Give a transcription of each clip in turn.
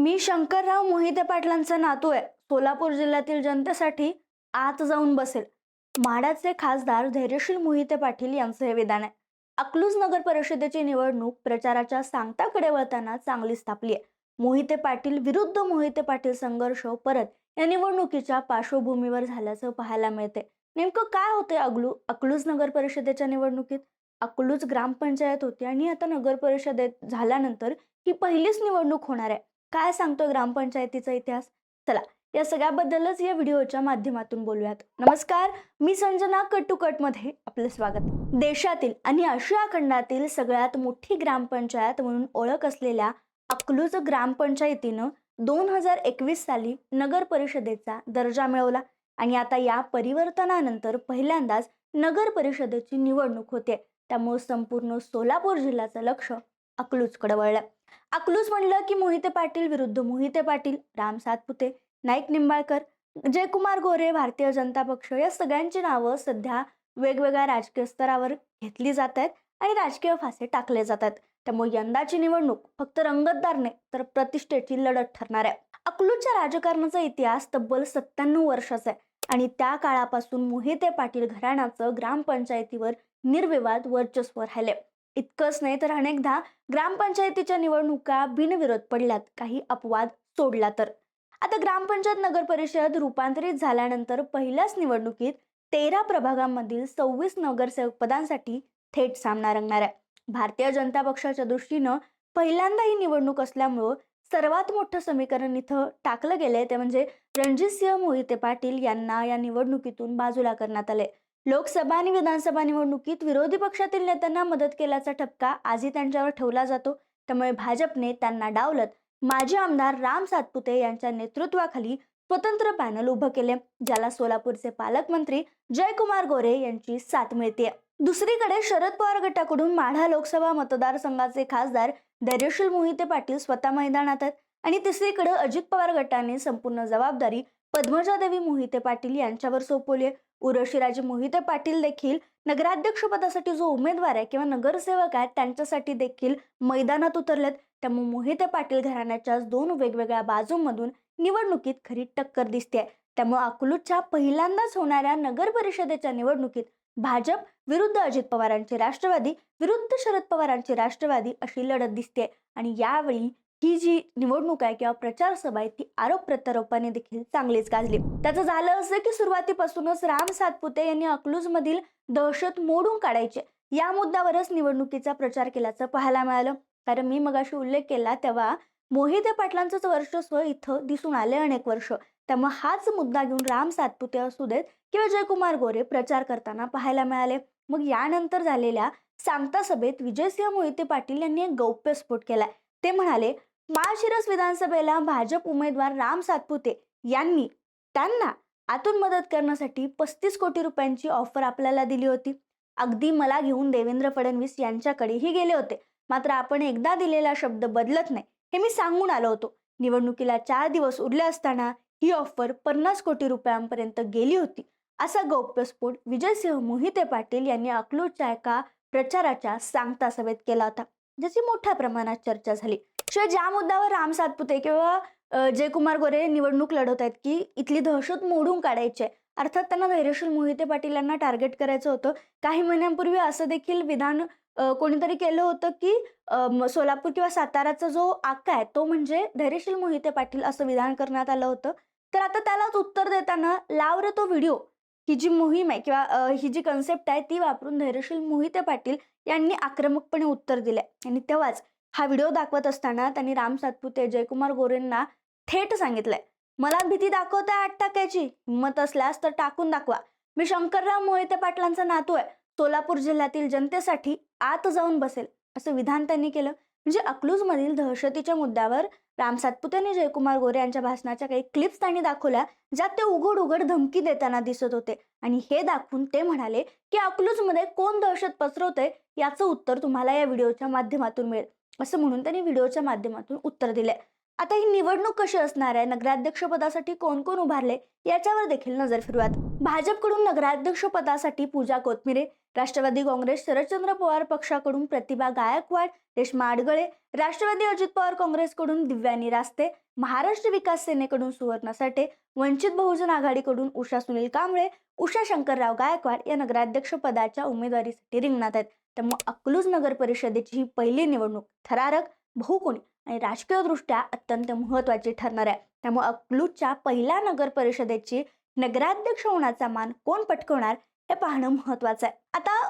मी शंकरराव मोहिते पाटलांचा नातू आहे. सोलापूर जिल्ह्यातील जनतेसाठी आत जाऊन बसेल. म्हाडाचे खासदार धैर्यशील मोहिते पाटील यांचं हे विधान आहे. अकलूज नगर परिषदेची निवडणूक प्रचाराच्या सांगताकडे वळताना चांगली स्थापली आहे. मोहिते पाटील विरुद्ध मोहिते पाटील संघर्ष परत या निवडणुकीच्या पार्श्वभूमीवर झाल्याचं पाहायला मिळते नेमकं काय होते अगलू अकलूज नगर परिषदेच्या निवडणुकीत? अकलूज ग्रामपंचायत होती आणि आता नगर परिषदेत झाल्यानंतर ही पहिलीच निवडणूक होणार आहे. काय सांगतो ग्रामपंचायतीचा इतिहास? चला या सगळ्याबद्दलच या व्हिडिओच्या माध्यमातून बोलूयात. नमस्कार मी संजना कटुकटमध्ये आपलं स्वागत. देशातील आणि आशिया खंडातील सगळ्यात मोठी ग्रामपंचायत म्हणून ओळख असलेल्या अकलूज ग्रामपंचायतीनं दोन हजार एकवीस साली नगर परिषदेचा दर्जा मिळवला आणि आता या परिवर्तनानंतर पहिल्यांदाच नगर परिषदेची निवडणूक होते. त्यामुळे संपूर्ण सोलापूर जिल्ह्याचं लक्ष अकलूजकडे वळलं. अकलूज म्हणलं की मोहिते पाटील विरुद्ध मोहिते पाटील राम सातपुते नाईक निंबाळकर जयकुमार गोरे भारतीय जनता पक्ष या सगळ्यांची नावं सध्या वेगवेगळ्या राजकीय स्तरावर घेतली जात आहेत आणि राजकीय फासे टाकले जातात त्यामुळे यंदाची निवडणूक फक्त रंगतदार नाही तर प्रतिष्ठेची लढत ठरणार आहे. अकलूजच्या राजकारणाचा इतिहास तब्बल सत्त्याण्णव वर्षाचा आहे आणि त्या काळापासून मोहिते पाटील घराण्याचं ग्रामपंचायतीवर निर्विवाद वर्चस्व राहिले. इतकंच नाही तर अनेकदा ग्रामपंचायतीच्या निवडणुका बिनविरोध पडल्यात काही अपवाद सोडला तर. आता ग्रामपंचायत नगर परिषद रूपांतरित झाल्यानंतर पहिल्याच निवडणुकीत तेरा प्रभागांमधील सव्वीस नगरसेवक पदांसाठी थेट सामना रंगणार आहे. भारतीय जनता पक्षाच्या दृष्टीनं पहिल्यांदा ही निवडणूक असल्यामुळं सर्वात मोठं समीकरण इथं टाकलं गेलंय ते म्हणजे रणजितसिंह मोहिते पाटील यांना या निवडणुकीतून बाजूला करण्यात आले लोकसभा आणि विधानसभा निवडणुकीत विरोधी पक्षातील नेत्यांना मदत केल्याचा ठपका आजही त्यांच्यावर ठेवला जातो. त्यामुळे भाजपने त्यांना डावलत माजी आमदार राम सातपुते यांच्या नेतृत्वाखाली स्वतंत्र पॅनल उभं केले ज्याला सोलापूरचे पालकमंत्री जयकुमार गोरे यांची साथ मिळते दुसरीकडे शरद पवार गटाकडून माढा लोकसभा मतदारसंघाचे खासदार धैर्यशील मोहिते पाटील स्वतः मैदानात आहेत. आणि तिसरीकडे अजित पवार गटाने संपूर्ण जबाबदारी पद्मजादेवी मोहिते पाटील यांच्यावर सोपवले उर्वशीराजे मोहिते पाटील देखील नगराध्यक्षपदासाठी जो उमेदवार आहे किंवा नगरसेवक आहेत त्यांच्यासाठी देखील मैदानात उतरलेत. त्यामुळे मोहिते पाटील घराण्याच्या दोन वेगवेगळ्या बाजूंमधून निवडणुकीत खरी टक्कर दिसते त्यामुळे अकलूजच्या पहिल्यांदाच होणाऱ्या नगर परिषदेच्या निवडणुकीत भाजप विरुद्ध अजित पवारांची राष्ट्रवादी विरुद्ध शरद पवारांची राष्ट्रवादी अशी लढत दिसते आणि यावेळी ही जी निवडणूक आहे किंवा प्रचार सभा आहे ती आरोप प्रत्यारोपाने देखील चांगलीच गाजली. त्याचं झालं असं की सुरुवातीपासूनच राम सातपुते यांनी अकलूज मधील दहशत मोडून काढायचे. या मुद्द्यावरच निवडणुकीचा प्रचार केल्याचं पाहायला मिळालं. कारण मी मगाशी उल्लेख केला तेव्हा मोहिते पाटलांचंच वर्चस्व इथं दिसून आले अनेक वर्ष. त्यामुळे हाच मुद्दा घेऊन राम सातपुते असू देत किंवा जयकुमार गोरे प्रचार करताना पाहायला मिळाले. मग यानंतर झालेल्या सांगता सभेत विजयसिंह मोहिते पाटील यांनी एक गौप्यस्फोट केलाय. ते म्हणाले माळशिरस विधानसभेला भाजप उमेदवार राम सातपुते यांनी त्यांना आतून मदत करण्यासाठी पस्तीस कोटी रुपयांची ऑफर आपल्याला दिली होती. अगदी मला घेऊन देवेंद्र फडणवीस यांच्याकडेही गेले होते. मात्र आपण एकदा दिलेला शब्द बदलत नाही हे मी सांगून आलो होतो. निवडणुकीला चार दिवस उरले असताना ही ऑफर पन्नास कोटी रुपयांपर्यंत गेली होती असा गौप्यस्फोट विजयसिंह मोहिते पाटील यांनी अकलूजच्या एका प्रचाराच्या सांगता सभेत केला होता ज्याची मोठ्या प्रमाणात चर्चा झाली. शिवाय ज्या मुद्द्यावर राम सातपुते किंवा जयकुमार गोरे निवडणूक लढवत आहेत की इथली दहशत मोडून काढायची आहे. अर्थात त्यांना धैर्यशील मोहिते पाटील यांना टार्गेट करायचं होतं. काही महिन्यांपूर्वी असं देखील विधान कोणीतरी केलं होतं की सोलापूर किंवा साताराचा जो आका आहे तो म्हणजे धैर्यशील मोहिते पाटील असं विधान करण्यात आलं होतं. तर आता त्यालाच उत्तर देताना लाव रे तो व्हिडिओ ही जी मोहीम आहे किंवा ही जी कन्सेप्ट आहे ती वापरून धैर्यशील मोहिते पाटील यांनी आक्रमकपणे उत्तर दिले आणि तेव्हाच हा व्हिडिओ दाखवत असताना त्यांनी राम सातपुते जयकुमार गोरेंना थेट सांगितलंय. मला भीती दाखवताय आठ टाकायची हिंमत असल्यास तर टाकून दाखवा. मी शंकरराव मोहिते पाटलांचा नातू आहे. सोलापूर जिल्ह्यातील जनतेसाठी आत जाऊन बसेल. असं विधान त्यांनी केलं. म्हणजे अकलूजमधील दहशतीच्या मुद्द्यावर राम सातपुते आणि जयकुमार गोरे यांच्या भाषणाच्या काही क्लिप्स त्यांनी दाखवल्या ज्यात ते उघड उघड धमकी देताना दिसत होते. आणि हे दाखवून ते म्हणाले की अकलूजमध्ये कोण दहशत पसरवते याचं उत्तर तुम्हाला या व्हिडिओच्या माध्यमातून मिळेल. असं म्हणून त्यांनी व्हिडिओच्या माध्यमातून उत्तर दिले आता ही निवडणूक कशी असणार आहे? नगराध्यक्ष पदासाठी कोण कोण उभारले? याच्यावर देखील नजर फिरवात भाजपकडून नगराध्यक्ष पदासाठी पूजा कोथमिरे राष्ट्रवादी काँग्रेस शरदचंद्र पवार पक्षाकडून प्रतिभा गायकवाड रेश्मा आडगळे राष्ट्रवादी अजित पवार काँग्रेसकडून दिव्यानी रास्ते महाराष्ट्र विकास सेनेकडून सुवर्ण साठे वंचित बहुजन आघाडीकडून उषा सुनील कांबळे उषा शंकरराव गायकवाड या नगराध्यक्ष पदाच्या उमेदवारीसाठी रिंगणात आहेत. त्यामुळे अकलूज नगर परिषदेची ही पहिली निवडणूक थरारक बहुकोणी आणि राजकीयदृष्ट्या अत्यंत महत्वाची ठरणार आहे. त्यामुळे अकलूजच्या पहिल्या नगर परिषदेची नगराध्यक्ष होण्याचा मान कोण पटकवणार हे पाहणं महत्वाचं आहे. आता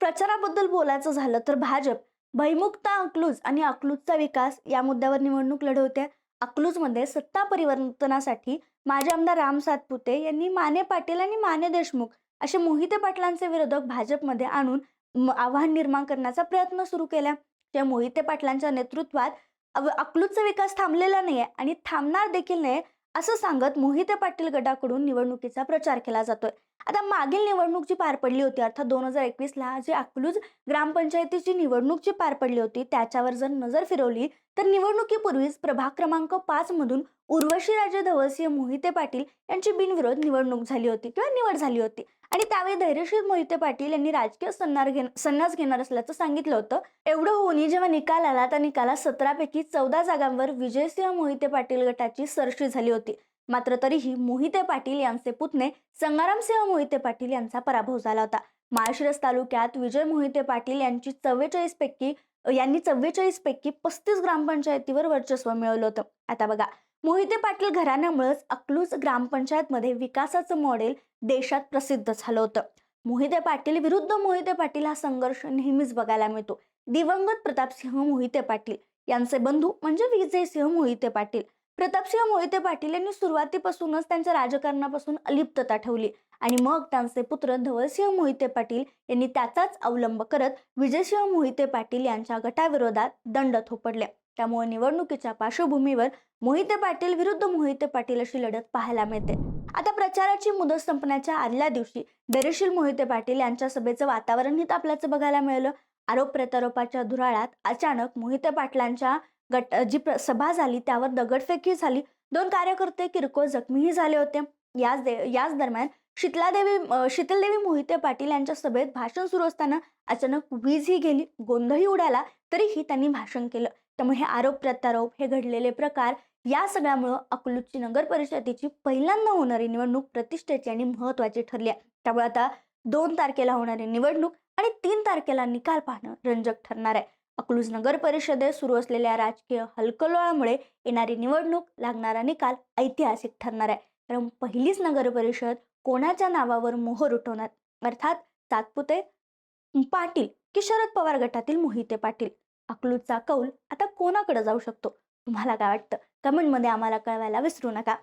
प्रचाराबद्दल बोलायचं झालं तर भाजप भयमुक्ता अकलूज आणि अकलूजचा विकास या मुद्द्यावर निवडणूक लढवते. अकलूजमध्ये सत्ता परिवर्तनासाठी माजी आमदार राम सातपुते यांनी माने पाटील आणि माने देशमुख असे मोहिते पाटलांचे विरोधक भाजपमध्ये आणून आव्हान निर्माण करण्याचा प्रयत्न सुरू केला. त्या मोहिते पाटलांच्या नेतृत्वात अकलूजचा विकास थांबलेला नाहीये आणि थांबणार देखील नाही असं सांगत मोहिते पाटील गटाकडून निवडणुकीचा प्रचार केला जातोय. आता मागील निवडणूक जी पार पडली होती अर्थात दोन हजार एकवीसला जी अकलूज ग्रामपंचायतीची निवडणूक जी पार पडली होती त्याच्यावर जर नजर फिरवली तर निवडणुकीपूर्वीच प्रभाग क्रमांक पाच मधून उर्वशी राजे धवसीय मोहिते पाटील यांची बिनविरोध निवडणूक झाली होती किंवा निवड झाली होती. आणि त्यावेळी धैर्यशील मोहिते पाटील यांनी राजकीय सन्नार घेण संन्यास घेणार असल्याचं सांगितलं होतं. एवढं होऊनही जेव्हा निकाल आला त्या निकालात सतरापैकी चौदा जागांवर विजयसिंह मोहिते पाटील गटाची सरशी झाली होती. मात्र तरीही मोहिते पाटील यांचे पुतणे संगारामसिंह मोहिते पाटील यांचा पराभव झाला होता. माळशिरस तालुक्यात विजय मोहिते पाटील यांची चव्वेचाळीस पैकी यांनी चव्वेचाळीस पैकी पस्तीस ग्रामपंचायतीवर वर्चस्व मिळवलं होतं. आता बघा मोहिते पाटील घराण्यामुळेच अकलूज ग्रामपंचायतमध्ये विकासाचं मॉडेल देशात प्रसिद्ध झालं होतं. मोहिते पाटील विरुद्ध मोहिते पाटील हा संघर्ष नेहमीच बघायला मिळतो. दिवंगत प्रतापसिंह मोहिते पाटील यांचे बंधू म्हणजे विजयसिंह मोहिते पाटील. प्रतापसिंह मोहिते पाटील यांनी सुरुवातीपासूनच त्यांच्या राजकारणापासून अलिप्तता ठेवली. आणि मग त्यांचे पुत्र धवलसिंह मोहिते पाटील यांनी त्याचाच अवलंब करत विजयसिंह मोहिते पाटील यांच्या गटाविरोधात दंड थोपडले. त्यामुळे निवडणुकीच्या पार्श्वभूमीवर मोहिते पाटील विरुद्ध मोहिते पाटील अशी लढत पाहायला मिळते. आता प्रचाराची मुदत संपण्याच्या आदल्या दिवशी दरेशील मोहिते पाटील यांच्या सभेचं वातावरणही तापल्याचं बघायला मिळालं. आरोप प्रत्यारोपाच्या धुराळात अचानक मोहिते पाटलांच्या गट जी प्र- सभा झाली त्यावर दगडफेकही झाली. दोन कार्यकर्ते किरकोळ जखमीही झाले होते. याच दे याच दरम्यान शीतलादेवी शीतलदेवी मोहिते पाटील यांच्या सभेत भाषण सुरू असताना अचानक वीजही गेली गोंधळही उडाला तरीही त्यांनी भाषण केलं. त्यामुळे हे आरोप प्रत्यारोप हे घडलेले प्रकार या सगळ्यामुळं अकलूजची नगर परिषदेची पहिल्यांदा होणारी निवडणूक प्रतिष्ठेची आणि महत्वाची ठरली आहे. त्यामुळे आता दोन तारखेला होणारी निवडणूक आणि तीन तारखेला निकाल पाहणं रंजक ठरणार आहे. अकलूज नगर परिषदेत सुरू असलेल्या राजकीय हलकलोळामुळे येणारी निवडणूक लागणारा निकाल ऐतिहासिक ठरणार आहे. कारण पहिलीच नगर परिषद कोणाच्या नावावर मोहर उठवणार? अर्थात सातपुते पाटील की शरद पवार गटातील मोहिते पाटील? अकलूजचा कौल आता कोणाकडे जाऊ शकतो? तुम्हाला काय वाटतं? कमेंटमध्ये आम्हाला कळवायला विसरू नका.